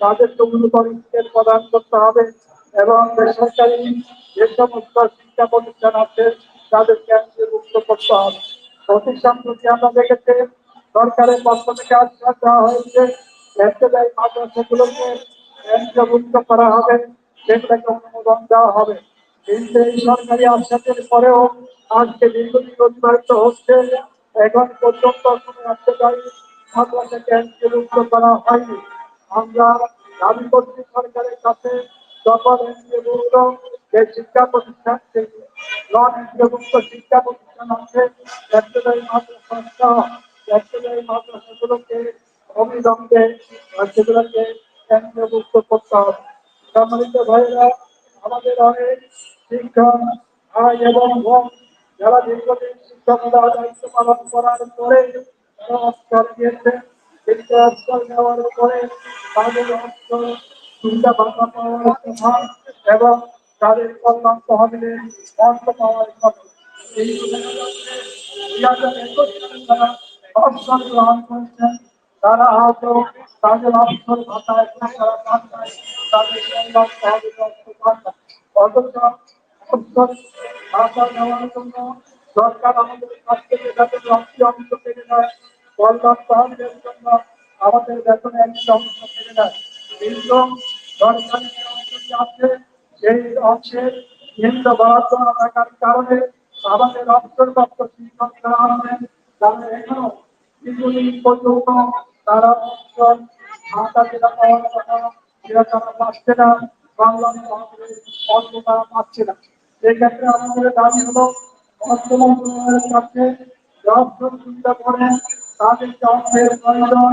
তাদেরকে উন্নত স্কেল প্রদান করতে হবে এবং বেসরকারি যে সমস্ত শিক্ষা প্রতিষ্ঠান আছে, তাদেরকে অন্তর্ভুক্ত করতে হবে। অতি সম্প্রতি আমরা দেখেছি, সরকারের পক্ষ থেকে আশ্বাস দেওয়া হয়েছে ব্যবসায়ী মাদ্রাসাগুলোকে অন্তর্ভুক্ত করা হবে, সেগুলোকে অনুমোদন দেওয়া হবে। কিন্তু এই সরকারি আশ্বাসের পরেও আজকে দীর্ঘদিন অতিবাহিত হচ্ছে, এখন পর্যন্ত কোনো ব্যবসায়ী মাদ্রাসাকে অন্তর্ভুক্ত করা হয়নি। আমরা দাবি করছি সরকারের কাছে সকল এনজিওভুক্ত যে শিক্ষা প্রতিষ্ঠান থেকে নন এনজিওভুক্ত শিক্ষা প্রতিষ্ঠান আছে ব্যবসায়ী মাদ্রাসা ব্যবসায়ী মাদ্রাসাগুলোকে অবিলম্বে সেগুলোকে কেন্দ্রভুক্ত করতে হবে। সম্মানিত ভাইরা আমাদের অনেক শিক্ষক ভাই এবং বোন যারা দীর্ঘদিন শিক্ষকতা দায়িত্ব পালন করার পরে তারা অস্কার দিয়েছে তাদের এবং তাদের কল্যাণ তারা অবসর গ্রহণ করেছেন তারা হয়তো তাদের অবসর তাদের কল্যাণ তহবিলে অর্থ পান জন্য সরকার আমাদের কাছ থেকে যাতে অর্থ অংশ কেড়ে নেয় কল্যাণ তহবিলের জন্য আমাদের বেতনে একটা অংশ কেড়ে নেয়। কিন্তু সরকারি যে অংশটি আছে সেই অংশের নিম্ন বরাদ্দ না থাকার কারণে আমাদের অবসরপ্রাপ্ত শিক্ষক যারা আছেন তারা এখনও পর্যন্ত তারা যেটা পাওয়ার কথা তারা পাচ্ছে না, বাংলা অর্থ তারা পাচ্ছে না। সেক্ষেত্রে আমাদের দাবি হলো অর্থ মন্ত্রণালয়ের কাছে অবসর চিন্তা করে তাদেরকে অর্থের প্রয়োজন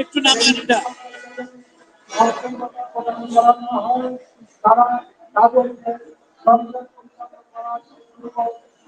একটু নামান এটা তারা তাদের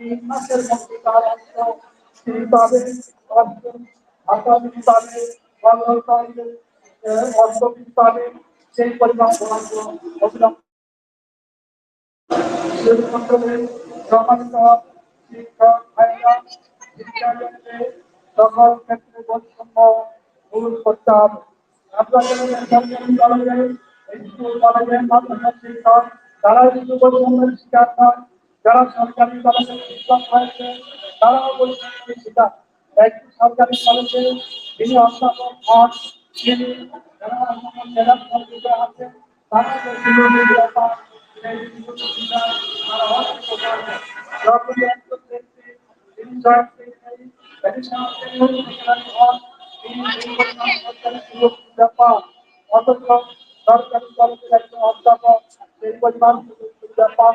তার তিনি পাবে অর্থ আগামী পাবে বন্ধন পাবে অর্থ পাবে সেই পরিমাণ বরাদ্দ অবিলম্ব সমাজত শিক্ষক ভাইরা শিক্ষাক্ষেত্রে সকল ক্ষেত্রে কলেজে কলেজের মাধ্যমে শিক্ষক তারা কিন্তু শিকার নয় যারা সরকারি কলেজে শিক্ষক হয়েছে তারাও বৈষম্যের শিকার একটি সরকারি কলেজে যিনি অধ্যাপক হন তিনি ব্যাপার? অথচ সরকারি কলেজের একজন অধ্যাপক, সেই পরিমাণ সুযোগ-সুবিধা পান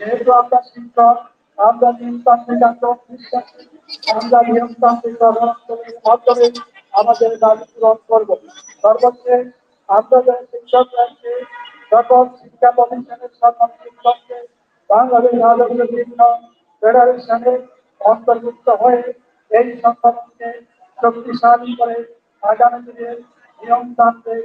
যেহেতু শিক্ষক আমরা নিয়মতান্ত্রিক আমরা নিয়মতান্ত্রিক মাধ্যমে আমাদের দাবি পূরণ শিক্ষক ব্যাংকে সকল শিক্ষা প্রতিষ্ঠানের সকল শিক্ষককে বাংলাদেশ আদর্শ শিক্ষক ফেডারেশনে অন্তর্ভুক্ত হয়ে এই সংগঠনকে শক্তিশালী করে আগামী দিনে নিয়মতান্ত্রিক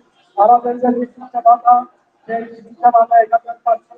আমাদের যে চিকিৎসা ভাতা সেই চিকিৎসা ভাতা এক হাজার পাঁচশো